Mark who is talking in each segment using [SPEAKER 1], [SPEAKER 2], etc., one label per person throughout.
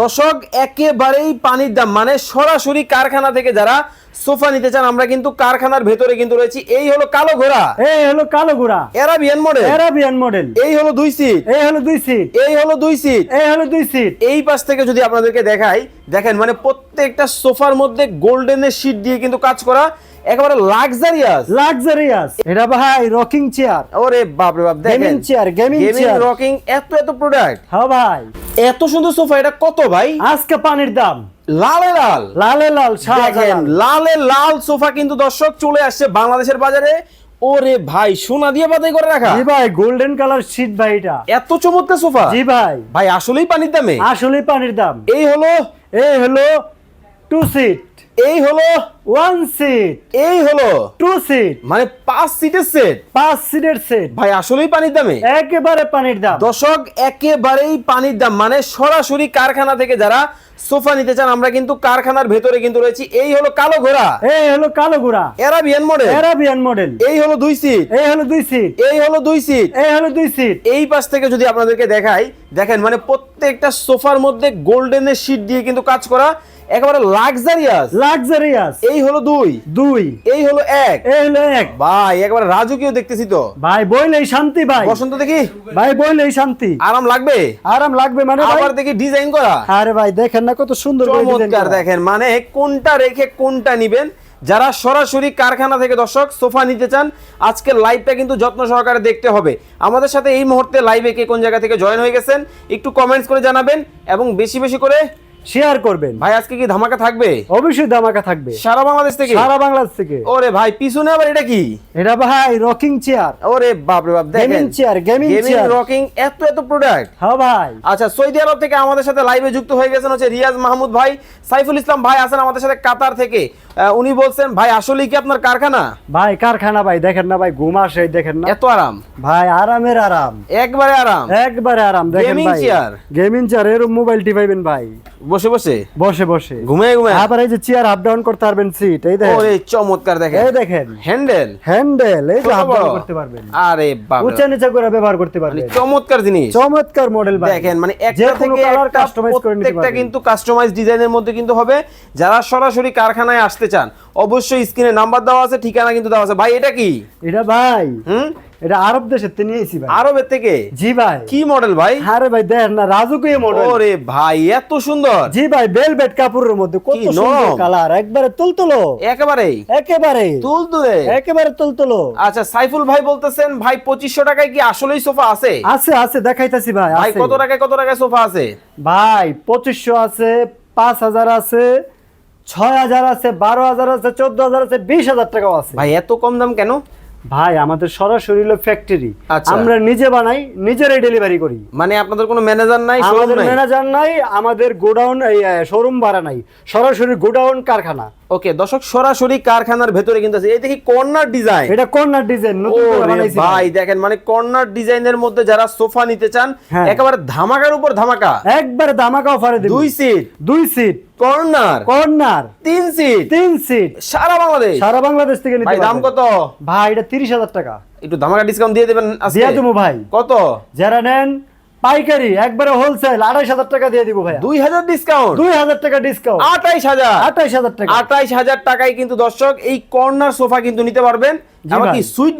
[SPEAKER 1] দর্শক একেবারেই পানির দাম। মানে সরাসরি কারখানা থেকে যারা সোফা নিতে চান আমরা কিন্তু কারখানার ভেতরে কিন্তু রয়েছি। এই হলো কালো ঘোড়া।
[SPEAKER 2] এই হলো কালো ঘোড়া।
[SPEAKER 1] এরাবিয়ান মডেল
[SPEAKER 2] অ্যারাবিয়ান মডেল
[SPEAKER 1] এই হলো দুই সিট
[SPEAKER 2] এই হলো দুই সিট
[SPEAKER 1] এই হলো দুই সিট
[SPEAKER 2] এই হলো দুই সিট
[SPEAKER 1] এই পাশ থেকে যদি আপনাদেরকে দেখাই দেখেন মানে প্রত্যেকটা সোফার মধ্যে গোল্ডেনের শীট দিয়ে কিন্তু কাজ করা একেবারে লাক্সারিয়াস
[SPEAKER 2] লাক্সারিয়াস এটা ভাই রকিং চেয়ার
[SPEAKER 1] ওরে বাপ রে বাপ দেখেন।
[SPEAKER 2] Gaming chair gaming chair
[SPEAKER 1] rocking এত এত প্রোডাক্ট
[SPEAKER 2] হ্যাঁ ভাই।
[SPEAKER 1] এত সুন্দর সোফা এটা কত ভাই?
[SPEAKER 2] আজকে পানির দাম।
[SPEAKER 1] লালে লাল।
[SPEAKER 2] লালে লাল
[SPEAKER 1] দেখেন লালে। লাল সোফা কিন্তু দর্শক চলে আসছে বাংলাদেশের বাজারে। ওরে ভাই সোনা দিয়ে বাদাই করে রাখা।
[SPEAKER 2] জি ভাই গোল্ডেন কালার শীট ভাই এটা।
[SPEAKER 1] এত চমৎকার সোফা।
[SPEAKER 2] জি ভাই।
[SPEAKER 1] ভাই আসলেই পানির দামে।
[SPEAKER 2] আসলেই পানির দাম।
[SPEAKER 1] এই হলো
[SPEAKER 2] এই হলো টু সিট
[SPEAKER 1] এই হলো
[SPEAKER 2] ওয়ান সিট
[SPEAKER 1] এই হলো
[SPEAKER 2] টু সিট
[SPEAKER 1] মানে পাঁচ সিটের সেট
[SPEAKER 2] পাঁচ সিটের সেট
[SPEAKER 1] ভাই আসলেই পানির দামে।
[SPEAKER 2] একেবারে পানির দাম।
[SPEAKER 1] দর্শক একেবারেই পানির দাম। মানে সরাসরি কারখানা থেকে যারা সোফা নিতে চান আমরা কিন্তু কারখানার ভেতরে কিন্তু রয়েছি। এই হলো কালো ঘোড়া।
[SPEAKER 2] এই হলো কালো ঘোড়া।
[SPEAKER 1] এরাবিয়ান মডেল
[SPEAKER 2] অ্যারাবিয়ান মডেল
[SPEAKER 1] এই হলো দুই সিট
[SPEAKER 2] এই হলো দুই সিট
[SPEAKER 1] এই হলো দুই সিট
[SPEAKER 2] এই হলো দুই সিট
[SPEAKER 1] এই পাশ থেকে যদি আপনাদেরকে দেখাই দেখেন মানে প্রত্যেকটা সোফার মধ্যে গোল্ডেনের শীট দিয়ে কিন্তু কাজ করা। একেবারে লাক্সারিয়াস
[SPEAKER 2] লাক্সারিয়াস
[SPEAKER 1] এই হলো দুই।
[SPEAKER 2] দুই।
[SPEAKER 1] এই হলো এক।
[SPEAKER 2] এই হলো এক।
[SPEAKER 1] ভাই একেবারে রাজকীয় দেখতেছি তো।
[SPEAKER 2] ভাই বইলেই শান্তি ভাই।
[SPEAKER 1] বসন্ত দেখি।
[SPEAKER 2] ভাই বইলেই শান্তি।
[SPEAKER 1] আরাম লাগবে?
[SPEAKER 2] আরাম লাগবে মানে
[SPEAKER 1] আবার দেখি ডিজাইন করা।
[SPEAKER 2] আরে ভাই দেখেন না কত সুন্দর
[SPEAKER 1] চমৎকার দেখেন মানে কোনটা রেখে কোনটা নিবেন? যারা সরাসরি কারখানা থেকে দর্শক সোফা নিতে চান আজকের লাইভটা কিন্তু যত্ন সহকারে দেখতে হবে। আমাদের সাথে এই মুহূর্তে লাইভে কে কোন জায়গা থেকে জয়েন হয়ে গেছেন একটু কমেন্টস করে জানাবেন এবং বেশি বেশি করে
[SPEAKER 2] শেয়ার করবেন।
[SPEAKER 1] ভাই আজকে কি ধামাকা থাকবে?
[SPEAKER 2] অবশ্যই ধামাকা থাকবে।
[SPEAKER 1] সারা বাংলাদেশ থেকে?
[SPEAKER 2] সারা বাংলাদেশ থেকে।
[SPEAKER 1] ওরে ভাই পিছনে আবার এটা কি?
[SPEAKER 2] এটা ভাই রকিং চেয়ার
[SPEAKER 1] ওরে বাপ রে বাপ দেখেন।
[SPEAKER 2] Gaming chair gaming
[SPEAKER 1] gaming
[SPEAKER 2] chair
[SPEAKER 1] rocking এত এত প্রোডাক্ট
[SPEAKER 2] হ্যাঁ ভাই।
[SPEAKER 1] আচ্ছা সৌদি আরব থেকে আমাদের সাথে লাইভে যুক্ত হয়ে গেছেন হচ্ছে রিয়াজ মাহমুদ ভাই। সাইফুল ইসলাম ভাই আছেন আমাদের সাথে কাতার থেকে। উনি বলছেন ভাই আসলে কি আপনার কারখানা?
[SPEAKER 2] ভাই কারখানা ভাই দেখেন না ভাই ঘুম আসে দেখেন না।
[SPEAKER 1] এত আরাম।
[SPEAKER 2] ভাই আরামের আরাম।
[SPEAKER 1] একবারে আরাম।
[SPEAKER 2] একবারে আরাম দেখেন ভাই।
[SPEAKER 1] chair?
[SPEAKER 2] গেমিং চেয়ারের মোবাইল টিপাইবেন ভাই।
[SPEAKER 1] বসে বসে?
[SPEAKER 2] বসে বসে।
[SPEAKER 1] ঘুমে ঘুমে
[SPEAKER 2] আবার এই যে চেয়ার আপ ডাউন করতে পারবেন সিট এই দেখেন।
[SPEAKER 1] ওরে চমৎকার দেখেন।
[SPEAKER 2] এই দেখেন।
[SPEAKER 1] হ্যান্ডেল
[SPEAKER 2] হ্যান্ডেল এই যে আপ ডাউন করতে পারবেন।
[SPEAKER 1] আরে রে
[SPEAKER 2] উঁচা নিচা করে ব্যবহার করতে
[SPEAKER 1] মানে
[SPEAKER 2] পারবেন
[SPEAKER 1] চমৎকার জিনিস।
[SPEAKER 2] চমৎকার মডেল ভাই।
[SPEAKER 1] দেখেন মানে একটা থেকে
[SPEAKER 2] কালার কাস্টমাইজ করে নিতে পারবেন।
[SPEAKER 1] কিন্তু কাস্টমাইজ ডিজাইনের মধ্যে কিন্তু হবে। যারা সরাসরি কারখানায় আসতে চান অবশ্যই স্ক্রিনে নাম্বার দেওয়া আছে ঠিকানা কিন্তু দেওয়া আছে। ভাই এটা কি?
[SPEAKER 2] এটা ভাই।
[SPEAKER 1] হুম?
[SPEAKER 2] এটা আরব দেশের থেকে নিয়েছি ভাই।
[SPEAKER 1] আরবের থেকে?
[SPEAKER 2] জি ভাই।
[SPEAKER 1] কি মডেল ভাই?
[SPEAKER 2] আরে ভাই দেখেন না রাজুকীয় মডেল
[SPEAKER 1] ওরে ভাই এত সুন্দর।
[SPEAKER 2] জি ভাই বেলভেট কাপড়ের মধ্যে কত সুন্দর কালার একবারে তুলতুলো। একেবারে।
[SPEAKER 1] তুল তুলে
[SPEAKER 2] একেবারে তুলতুলো।
[SPEAKER 1] আচ্ছা সাইফুল ভাই বলতেছেন ভাই পঁচিশশো টাকায় কি আসলেই সোফা আছে?
[SPEAKER 2] আছে আছে দেখাইতাছি ভাই
[SPEAKER 1] ভাই কত টাকায় কত টাকায় সোফা আছে?
[SPEAKER 2] ভাই পঁচিশশো আছে পাঁচ হাজার আছে ছয় হাজার আছে বারো হাজার আছে চোদ্দ হাজার আছে বিশ হাজার টাকাও আছে।
[SPEAKER 1] ভাই এত কম দাম কেন?
[SPEAKER 2] ভাই আমাদের সরাসরি হলো ফ্যাক্টরি
[SPEAKER 1] আচ্ছা।
[SPEAKER 2] আমরা নিজে বানাই নিজেরাই ডেলিভারি করি।
[SPEAKER 1] মানে আপনাদের কোনো ম্যানেজার নাই
[SPEAKER 2] আমাদের ম্যানেজার নাই আমাদের গোডাউন এই শোরুম ভাড়া নাই। সরাসরি গোডাউন কারখানা।
[SPEAKER 1] ওকে দর্শক সরাসরি কারখানার ভেতরে কিন্তু আছে। এই দেখি কর্নার ডিজাইন।
[SPEAKER 2] এটা কর্নার ডিজাইন নতুন করে বানাইছি
[SPEAKER 1] ভাই দেখেন মানে কর্নার ডিজাইনের মধ্যে যারা সোফা নিতে চান
[SPEAKER 2] হ্যাঁ।
[SPEAKER 1] একেবারে ধামাকার উপর ধামাকা।
[SPEAKER 2] একবারে দামাকা অফারে দিই
[SPEAKER 1] দুই সিট
[SPEAKER 2] দুই সিট
[SPEAKER 1] কর্নার।
[SPEAKER 2] কর্নার।
[SPEAKER 1] তিন সিট
[SPEAKER 2] তিন সিট
[SPEAKER 1] সারা বাংলাদেশ।
[SPEAKER 2] সারা বাংলাদেশ থেকে নিতে
[SPEAKER 1] ভাই দাম কত?
[SPEAKER 2] ভাই এটা তিরিশ হাজার টাকা।
[SPEAKER 1] একটু ধামাকা ডিসকাউন্ট দিয়ে দেবেন আজকে।
[SPEAKER 2] দিয়ে দেবো ভাই।
[SPEAKER 1] কত?
[SPEAKER 2] যারা নেন পাইকারি একবারে হোলসেল আড়াইশ হাজার টাকা দিয়ে দিব ভাই
[SPEAKER 1] দুই হাজার ডিসকাউন্ট
[SPEAKER 2] দুই হাজার টাকা ডিসকাউন্ট
[SPEAKER 1] আঠাইশ হাজার?
[SPEAKER 2] আঠাইশ হাজার টাকা।
[SPEAKER 1] আঠাইশ হাজার টাকায় কিন্তু দর্শক এই কর্নার সোফা কিন্তু নিতে পারবেন। কি সুইট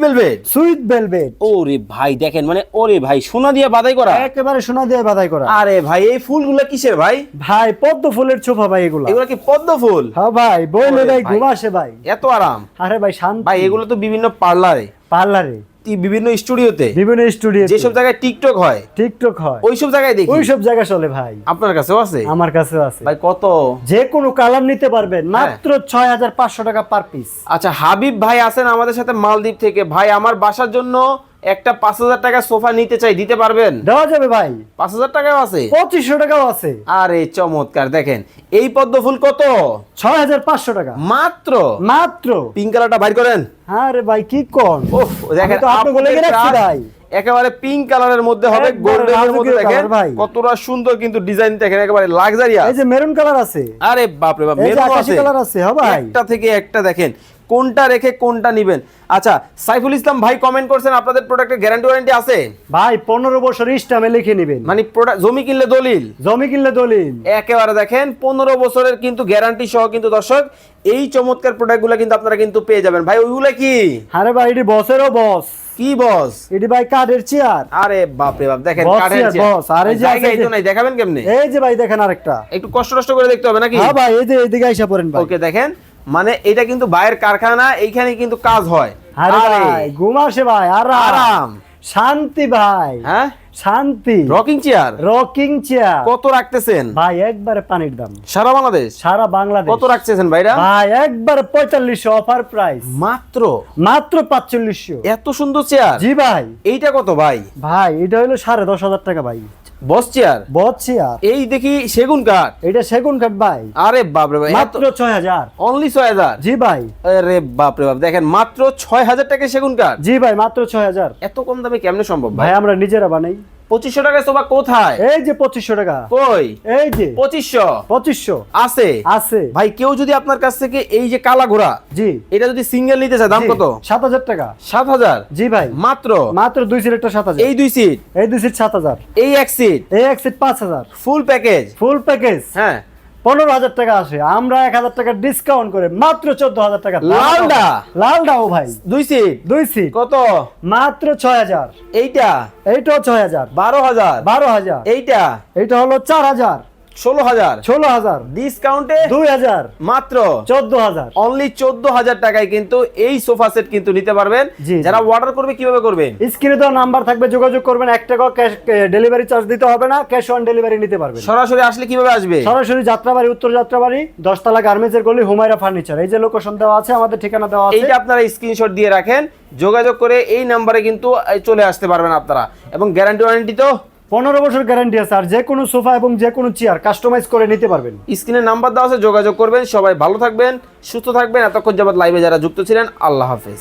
[SPEAKER 2] সুইট বেলভেট
[SPEAKER 1] ওরে ভাই দেখেন মানে ওরে ভাই সোনা দিয়ে বাদাই করা।
[SPEAKER 2] একেবারে সোনা দিয়ে বাধাই করা।
[SPEAKER 1] আরে ভাই এই ফুলগুলো কিসের ভাই?
[SPEAKER 2] ভাই পদ্ম ফুলের ছোফা ভাই এগুলা।
[SPEAKER 1] এগুলো কি পদ্ম ফুল?
[SPEAKER 2] হ্যাঁ ভাই বইলে ভাই
[SPEAKER 1] ভাই।
[SPEAKER 2] ভাই।
[SPEAKER 1] এত আরাম।
[SPEAKER 2] আরে ভাই শান্তি।
[SPEAKER 1] ভাই এগুলো তো বিভিন্ন পার্লারে।
[SPEAKER 2] পার্লারে।
[SPEAKER 1] বিভিন্ন স্টুডিওতে?
[SPEAKER 2] বিভিন্ন স্টুডিও
[SPEAKER 1] যেসব জায়গায় টিকটক হয়?
[SPEAKER 2] টিকটক হয়।
[SPEAKER 1] ওইসব জায়গায় দেখি।
[SPEAKER 2] ওইসব জায়গা চলে ভাই।
[SPEAKER 1] আপনার কাছেও আছে?
[SPEAKER 2] আমার কাছে আছে।
[SPEAKER 1] ভাই কত?
[SPEAKER 2] যে কোনো কালার নিতে পারবেন
[SPEAKER 1] হ্যাঁ।
[SPEAKER 2] মাত্র ছয় হাজার পাঁচশো টাকা পার পিস।
[SPEAKER 1] আচ্ছা হাবিব ভাই আছেন আমাদের সাথে মালদ্বীপ থেকে। ভাই আমার বাসার জন্য একটা পাঁচ হাজার টাকা সোফা নিতে চাই দিতে পারবেন?
[SPEAKER 2] দেওয়া যাবে ভাই।
[SPEAKER 1] পাঁচ হাজার টাকাও আছে?
[SPEAKER 2] পঁচিশশো টাকাও আছে।
[SPEAKER 1] আরে চমৎকার দেখেন এই পদ্ম ফুল কত?
[SPEAKER 2] ছয় হাজার পাঁচশো টাকা।
[SPEAKER 1] মাত্র?
[SPEAKER 2] মাত্র।
[SPEAKER 1] পিঙ্ক কালারটা বাইর করেন।
[SPEAKER 2] আরে ভাই কি কোন?
[SPEAKER 1] ওহ দেখেন
[SPEAKER 2] আপনি বলে রাখছি ভাই।
[SPEAKER 1] একেবারে পিঙ্ক কালারের মধ্যে হবে গোল্ডেনের মধ্যে দেখেন। কতটা সুন্দর কিন্তু ডিজাইন দেখেন একেবারে লাক্সারিয়া
[SPEAKER 2] এই যে মেরুন কালার আছে।
[SPEAKER 1] আরে বাপ রে বাপ
[SPEAKER 2] আকাশি
[SPEAKER 1] আছে।
[SPEAKER 2] কালার আছে হ্যাঁ ভাই।
[SPEAKER 1] একটা থেকে একটা দেখেন কোনটা রেখে কোনটা নিবেন? আচ্ছা সাইফুল ইসলাম ভাই কমেন্ট করছেন আপনাদের প্রোডাক্টের গ্যারান্টি ওয়ারেন্টি আছে?
[SPEAKER 2] ভাই পনেরো বছর ইস্টামে লিখে নেবেন।
[SPEAKER 1] মানে product- জমি কিনলে দলিল?
[SPEAKER 2] জমি কিনলে দলিল।
[SPEAKER 1] একেবারে দেখেন পনেরো বছরের কিন্তু গ্যারান্টি সহ কিন্তু দর্শক এই চমৎকার প্রোডাক্টগুলো কিন্তু আপনারা কিন্তু পেয়ে যাবেন। ভাই ওইগুলো কি?
[SPEAKER 2] আরে ভাই এটি বসেরও বস
[SPEAKER 1] কি বস
[SPEAKER 2] এটি ভাই কাঠের চেয়ার
[SPEAKER 1] আরে বাপ রে বাপ দেখেন কাঠের
[SPEAKER 2] boss, আর যে আছে
[SPEAKER 1] তো নাই দেখাবেন কেমনে?
[SPEAKER 2] এই যে ভাই দেখেন আরেকটা।
[SPEAKER 1] একটু কষ্ট কষ্ট করে দেখতে হবে নাকি?
[SPEAKER 2] হ্যাঁ ভাই এই যে এইদিকে আইসা পড়েন ভাই।
[SPEAKER 1] ওকে দেখেন। মানে এটা কিন্তু বাইরের কারখানা এইখানে কিন্তু কাজ হয়।
[SPEAKER 2] আরে ভাই ঘুম আসে ভাই আরাম। শান্তি ভাই
[SPEAKER 1] হ্যাঁ?
[SPEAKER 2] শান্তি।
[SPEAKER 1] রকিং চেয়ার
[SPEAKER 2] রকিং চেয়ার
[SPEAKER 1] কত রাখতেছেন?
[SPEAKER 2] ভাই একবারে পানির দাম।
[SPEAKER 1] সারা বাংলাদেশ?
[SPEAKER 2] সারা বাংলাদেশ।
[SPEAKER 1] কত রাখতেছেন ভাইরা?
[SPEAKER 2] ভাই একবারে পঁয়তাল্লিশশো অফার প্রাইস
[SPEAKER 1] মাত্র?
[SPEAKER 2] মাত্র পাঁচচল্লিশশো।
[SPEAKER 1] এত সুন্দর চেয়ার
[SPEAKER 2] জি ভাই।
[SPEAKER 1] এইটা কত ভাই?
[SPEAKER 2] ভাই এটা হলো সাড়ে দশ হাজার টাকা ভাই।
[SPEAKER 1] Boss chair?
[SPEAKER 2] বদ চেয়ার।
[SPEAKER 1] এই দেখি সেগুন কাঠ।
[SPEAKER 2] এটা সেগুন কাঠ ভাই।
[SPEAKER 1] আরে বাপরে ভাই
[SPEAKER 2] মাত্র ছয় হাজার।
[SPEAKER 1] অনলি ছয় হাজার?
[SPEAKER 2] জি ভাই।
[SPEAKER 1] আরে বাপরে বাপ দেখেন মাত্র ছয় হাজার টাকা সেগুন কাঠ।
[SPEAKER 2] জি ভাই মাত্র ছয় হাজার।
[SPEAKER 1] এত কম দামে কেমনে সম্ভব ভাই
[SPEAKER 2] আমরা নিজেরা বানাই।
[SPEAKER 1] পঁচিশশো টাকা সোফা কোথায়?
[SPEAKER 2] এই যে পঁচিশশো টাকা।
[SPEAKER 1] কই?
[SPEAKER 2] এই যে।
[SPEAKER 1] পঁচিশশো?
[SPEAKER 2] পঁচিশশো।
[SPEAKER 1] আছে?
[SPEAKER 2] আছে।
[SPEAKER 1] ভাই কেউ যদি আপনার কাছ থেকে এই যে কালা ঘোড়া
[SPEAKER 2] জি।
[SPEAKER 1] এটা যদি সিঙ্গেল নিতে চায় দাম কত?
[SPEAKER 2] সাত হাজার টাকা।
[SPEAKER 1] সাত হাজার?
[SPEAKER 2] জি ভাই।
[SPEAKER 1] মাত্র?
[SPEAKER 2] মাত্র দুই সিলেটটা সাত হাজার।
[SPEAKER 1] এই দুই সিট?
[SPEAKER 2] এই দুই সিট সাত হাজার।
[SPEAKER 1] এই এক সিট?
[SPEAKER 2] এই এক সিট পাঁচ হাজার।
[SPEAKER 1] ফুল প্যাকেজ
[SPEAKER 2] ফুল প্যাকেজ
[SPEAKER 1] হ্যাঁ।
[SPEAKER 2] পনেরো হাজার টাকা আসে। আমরা এক হাজার টাকা ডিসকাউন্ট করে মাত্র চোদ্দ হাজার টাকা
[SPEAKER 1] লালডা?
[SPEAKER 2] ও ভাই।
[SPEAKER 1] দুই সিট
[SPEAKER 2] দুই সিট
[SPEAKER 1] কত?
[SPEAKER 2] মাত্র ছয় হাজার।
[SPEAKER 1] এইটা?
[SPEAKER 2] এইটাও ছয় হাজার।
[SPEAKER 1] বারো হাজার?
[SPEAKER 2] বারো হাজার।
[SPEAKER 1] এইটা?
[SPEAKER 2] এইটা হলো চার হাজার।
[SPEAKER 1] ষোলো হাজার।
[SPEAKER 2] ষোলো হাজার।
[SPEAKER 1] ডিসকাউন্টে
[SPEAKER 2] দুই হাজার।
[SPEAKER 1] মাত্র
[SPEAKER 2] চোদ্দ হাজার।
[SPEAKER 1] অনলি চোদ্দ হাজার টাকায় কিন্তু এই সোফা সেট কিন্তু নিতে পারবেন। যারা অর্ডার করবে কীভাবে করবেন
[SPEAKER 2] স্ক্রিনে দেওয়া নাম্বার থাকবে যোগাযোগ করবেন। এক টাকা ক্যাশ ডেলিভারি চার্জ দিতে হবে না ক্যাশ অন ডেলিভারি নিতে পারবেন।
[SPEAKER 1] সরাসরি আসলে কীভাবে আসবে?
[SPEAKER 2] সরাসরি যাত্রাবাড়ি উত্তর যাত্রাবাড়ি দশতলা গার্মেন্টসের গলি হুমায়রা ফার্নিচার এই যে লোকেশন দেওয়া আছে আমাদের ঠিকানা দেওয়া আছে।
[SPEAKER 1] এইটা আপনারা স্ক্রিনশট দিয়ে রাখেন। যোগাযোগ করে এই নাম্বারে কিন্তু চলে আসতে পারবেন আপনারা। এবং গ্যারান্টি ওয়ারেন্টি তো
[SPEAKER 2] পনেরো বছর গ্যারান্টি আছে আর যে কোনো সোফা এবং যে কোনো চেয়ার কাস্টমাইজ করে নিতে পারবেন।
[SPEAKER 1] স্ক্রিনে নাম্বার দেওয়া আছে, যোগাযোগ করবেন। সবাই ভালো থাকবেন, সুস্থ থাকবেন। এতক্ষণ যাবৎ লাইভে যারা যুক্ত ছিলেন, আল্লাহ হাফেজ।